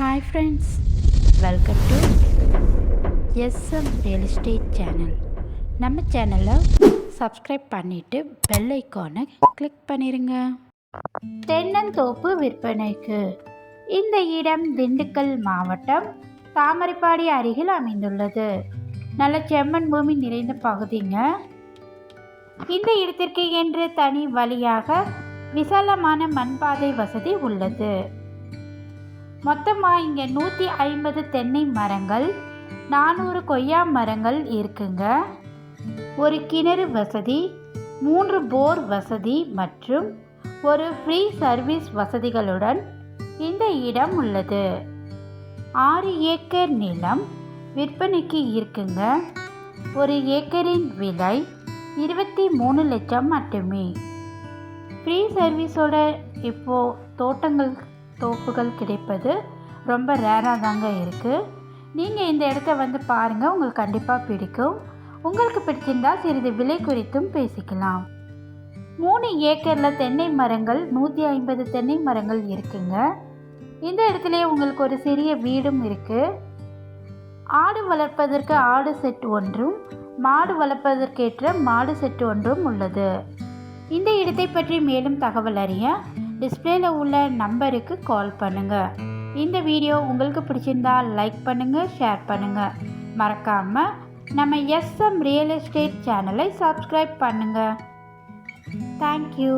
Hi friends welcome to SM real estate channel நம்ம சேனலை subscribe பண்ணிவிட்டு பெல் ஐக்கானை கிளிக் பண்ணிடுங்க தென்னந்தோப்பு விற்பனைக்கு இந்த இடம் திண்டுக்கல் மாவட்டம் தாமரைப்பாடி அருகில் அமைந்துள்ளது. நல்ல செம்மண் பூமி நிறைந்த பகுதிங்க. இந்த இடத்திற்கு என்று தனி வழியாக விசாலமான மண்பாதை வசதி உள்ளது. மொத்தமாக இங்கே நூற்றி ஐம்பது தென்னை மரங்கள் நானூறு கொய்யா மரங்கள் இருக்குங்க. ஒரு கிணறு வசதி மூன்று போர் வசதி மற்றும் ஒரு ஃப்ரீ சர்வீஸ் வசதிகளுடன் இந்த இடம் உள்ளது. ஆறு ஏக்கர் நிலம் விற்பனைக்கு இருக்குங்க. ஒரு ஏக்கரின் விலை இருபத்தி மூணு லட்சம் மட்டுமே. ஃப்ரீ சர்வீஸோட இப்போது தோட்டங்கள் தோப்புகள் கிடைப்பது ரொம்ப ரேராக தாங்க இருக்குது நீங்கள் இந்த இடத்த வந்து பாருங்கள் உங்களுக்கு கண்டிப்பாக பிடிக்கும். உங்களுக்கு பிடிச்சிருந்தா சிறிது விலை குறித்தும் பேசிக்கலாம். மூணு ஏக்கரில் தென்னை மரங்கள் நூற்றி ஐம்பது தென்னை மரங்கள் இருக்குங்க. இந்த இடத்துல உங்களுக்கு ஒரு சிறிய வீடும் இருக்குது ஆடு வளர்ப்பதற்கு ஆடு செட் ஒன்றும் மாடு வளர்ப்பதற்கேற்ற மாடு செட் ஒன்றும் உள்ளது. இந்த இடத்தை பற்றி மேலும் தகவல் அறிய டிஸ்பிளேல உள்ள நம்பருக்கு கால் பண்ணுங்க. இந்த வீடியோ உங்களுக்கு பிடிச்சிருந்தா லைக் பண்ணுங்க ஷேர் பண்ணுங்க. மறக்காம நம்ம எஸ்எம் ரியல் எஸ்டேட் சேனலை சப்ஸ்கிரைப் பண்ணுங்க. Thank you